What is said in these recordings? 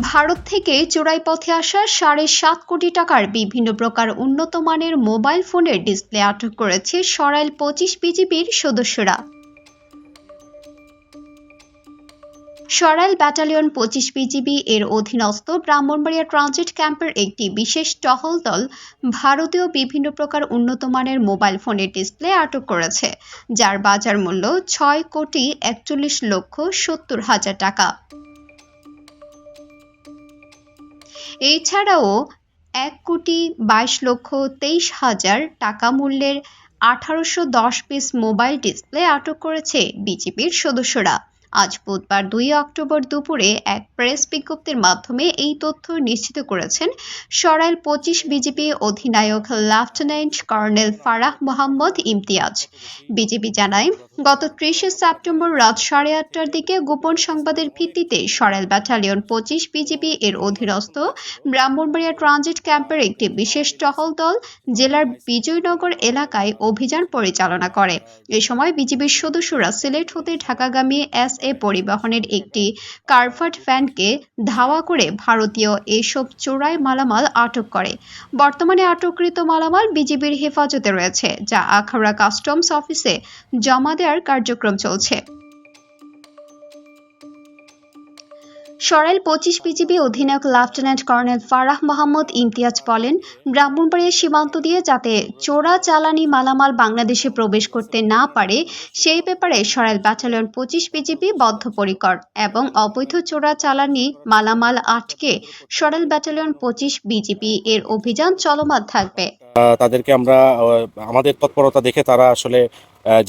ভারত থেকে চোরাই পথে আসা সাড়ে সাত কোটি টাকার বিভিন্ন প্রকার উন্নত মানের মোবাইল ফোনের ডিসপ্লে আটক করেছে সরাইল পঁচিশ বিজিবির সদস্যরা। সরাইল ব্যাটালিয়ন পঁচিশ বিজিবি এর অধীনস্থ ব্রাহ্মণবাড়িয়া ট্রানজিট ক্যাম্পের একটি বিশেষ টহল দল ভারতীয় বিভিন্ন প্রকার উন্নত মানের মোবাইল ফোনের ডিসপ্লে আটক করেছে, যার বাজার মূল্য ছয় কোটি একচল্লিশ লক্ষ সত্তর হাজার টাকা। এছাড়াও এক কোটি বাইশ লক্ষ তেইশ হাজার টাকা মূল্যের আঠারোশো দশ পিস মোবাইল ডিসপ্লে আটক করেছে বিজিবির সদস্যরা। আজ বুধবার দুই অক্টোবর দুপুরে এক প্রেস বিজ্ঞপ্তির মাধ্যমে এই তথ্য নিশ্চিত করেছেন সরাইল পঁচিশ বিজেপি অধিনায়ক lieutenant colonel Farah Mohammad Imtiaz. BGB জানায়, গত ত্রিশে সেপ্টেম্বর রাত সাড়ে আটটার দিকে গোপন সংবাদের ভিত্তিতে সরাইল ব্যাটালিয়ন পঁচিশ বিজেপি এর অধীনস্থ ব্রাহ্মণবাড়িয়া ট্রানজিট ক্যাম্পের একটি বিশেষ টহল দল জেলার বিজয়নগর এলাকায় অভিযান পরিচালনা করে। এ সময় বিজিবির সদস্যরা সিলেট হতে ঢাকাগামী এস এ পরিবহনের একটি কারভার্ট ভ্যানকে ধাওয়া করে ভারতীয় এসব চোরাই মালামাল আটক করে। বর্তমানে আটককৃত মালামাল বিজিবির হেফাজতে রয়েছে, যা আখাউড়া কাস্টমস অফিসে জমা দেওয়ার কার্যক্রম চলছে। সরাইল পঁচিশ বিজিবি অধিনায়ক লেফটেন্যান্ট কর্নেল ফারাহ মোহাম্মদ ইমতিয়াজ বলেন, ব্রাহ্মণবাড়িয়া সীমান্ত দিয়ে যাতে চোরা চালানি মালামাল বাংলাদেশে প্রবেশ করতে না পারে, সেই ব্যাপারে সরাইল ব্যাটালিয়ন পঁচিশ বিজিবি বদ্ধপরিকর এবং অবৈধ চোরা চালানি মালামাল আটকে সরাইল ব্যাটালিয়ন পঁচিশ বিজিবি এর অভিযান চলমান থাকবে। তাদেরকে আমরা আমাদের তৎপরতা দেখে তারা আসলে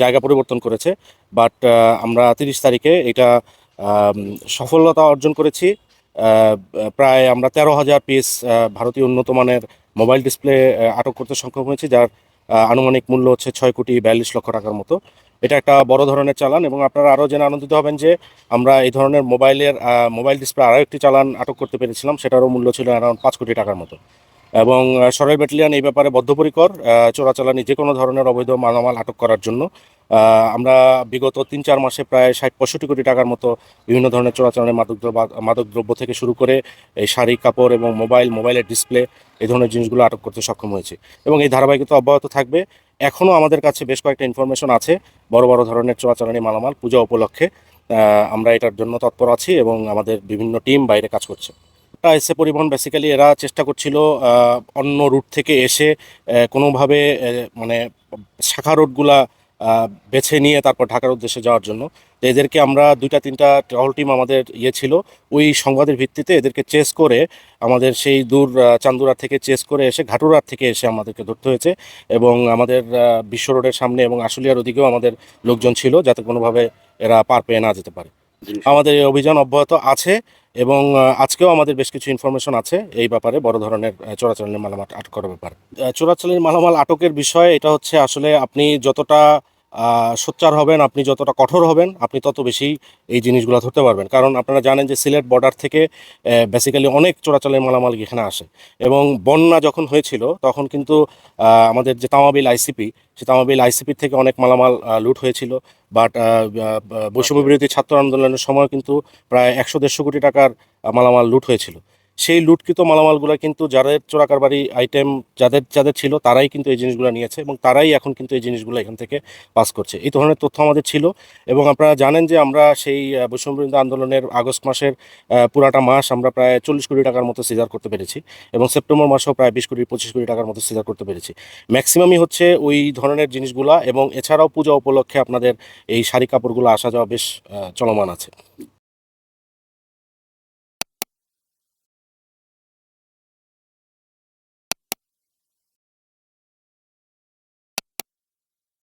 জায়গা পরিবর্তন করেছে। বাট আমরা তিরিশ তারিখে এটা সফলতা অর্জন করেছি। প্রায় আমরা তেরো হাজার পিস ভারতীয় উন্নত মানের মোবাইল ডিসপ্লে আটক করতে সক্ষম হয়েছি, যার আনুমানিক মূল্য হচ্ছে ছয় কোটি বিয়াল্লিশ লক্ষ টাকার মতো। এটা একটা বড় ধরনের চালান এবং আপনারা আরও জেনে আনন্দিত হবেন যে আমরা এই ধরনের মোবাইলের মোবাইল ডিসপ্লে আরও একটি চালান আটক করতে পেরেছিলাম, সেটারও মূল্য ছিল অ্যারাউন্ড পাঁচ কোটি টাকার মতো। এবং আহ, সরাইল ব্যাটালিয়ান এই ব্যাপারে বদ্ধপরিকর চোরাচালানি যে কোনো ধরনের অবৈধ মালামাল আটক করার জন্য। আমরা বিগত তিন চার মাসে প্রায় ষাট পঁয়ষট্টি কোটি টাকার মতো বিভিন্ন ধরনের চোরাচালানের মাদকদ্রব্য মাদকদ্রব্য থেকে শুরু করে এই শাড়ি কাপড় এবং মোবাইল মোবাইলের ডিসপ্লে এই ধরনের জিনিসগুলো আটক করতে সক্ষম হয়েছে। এবং এই ধারাবাহিকতা অব্যাহত থাকবে। এখনও আমাদের কাছে বেশ কয়েকটা ইনফরমেশন আছে বড় বড় ধরনের চোরাচালানি মালামাল পূজা উপলক্ষে। আমরা এটার জন্য তৎপর আছি এবং আমাদের বিভিন্ন টিম বাইরে কাজ করছে। এসে পরিবহন বেসিক্যালি এরা চেষ্টা করছিল অন্য রুট থেকে এসে কোনোভাবে মানে শাখা রোডগুলা বেছে নিয়ে তারপর ঢাকার উদ্দেশ্যে যাওয়ার জন্য। তো এদেরকে আমরা দুইটা, তিনটা টহল টিম আমাদের ইয়ে ছিল। ওই সংবাদের ভিত্তিতে এদেরকে চেস করে, আমাদের সেই দূর চান্দুরা থেকে চেস করে এসে ঘাটুরার থেকে এসে আমাদেরকে ধরতে হয়েছে এবং আমাদের বিশ্ব রোডের সামনে এবং আশুলিয়ার ওদিকেও আমাদের লোকজন ছিল যাতে কোনোভাবে এরা পার পেয়ে না যেতে পারে। আমাদের এই অভিযান অব্যাহত আছে এবং আজকেও আমাদের বেশ কিছু ইনফরমেশন আছে এই ব্যাপারে, বড় ধরনের চোরাচালানের মালামাল আটক করার ব্যাপারে। চোরাচালানের মালামাল আটকের বিষয়ে, এটা হচ্ছে আসলে আপনি যতটা সোচ্চার হবেন, আপনি যতটা কঠোর হবেন, আপনি তত বেশি এই জিনিসগুলো ধরতে পারবেন। কারণ আপনারা জানেন যে সিলেট বর্ডার থেকে বেসিক্যালি অনেক চোরাচালের মালামাল এখানে আসে। এবং বন্যা যখন হয়েছিল, তখন কিন্তু আমাদের যে তামাবিল আইসিপি সে তামাবিল আইসিপির থেকে অনেক মালামাল লুট হয়েছিল। বাট বৈষম্য বিরোধী ছাত্র আন্দোলনের সময় কিন্তু প্রায় একশো দেড়শো কোটি টাকার মালামাল লুট হয়েছিল। সেই লুটকৃত মালামালগুলো কিন্তু যাদের চোরাকারবারি আইটেম যাদের যাদের ছিল তারাই কিন্তু এই জিনিসগুলো নিয়েছে এবং তারাই এখন কিন্তু এই জিনিসগুলো এখান থেকে পাস করছে। এই ধরনের তথ্য আমাদের ছিল এবং আপনারা জানেন যে আমরা সেই আহ, বৈষম্য বিরোধী আন্দোলনের আগস্ট মাসের পুরাটা মাস আমরা প্রায় চল্লিশ কোটি টাকার মতো সিজার করতে পেরেছি এবং সেপ্টেম্বর মাসেও প্রায় বিশ কোটি পঁচিশ কোটি টাকার মতো সিজার করতে পেরেছি। ম্যাক্সিমামই হচ্ছে ওই ধরনের জিনিসগুলা এবং এছাড়াও পূজা উপলক্ষে আপনাদের এই শাড়ি কাপড়গুলো আসা যাওয়া বেশ চলমান আছে।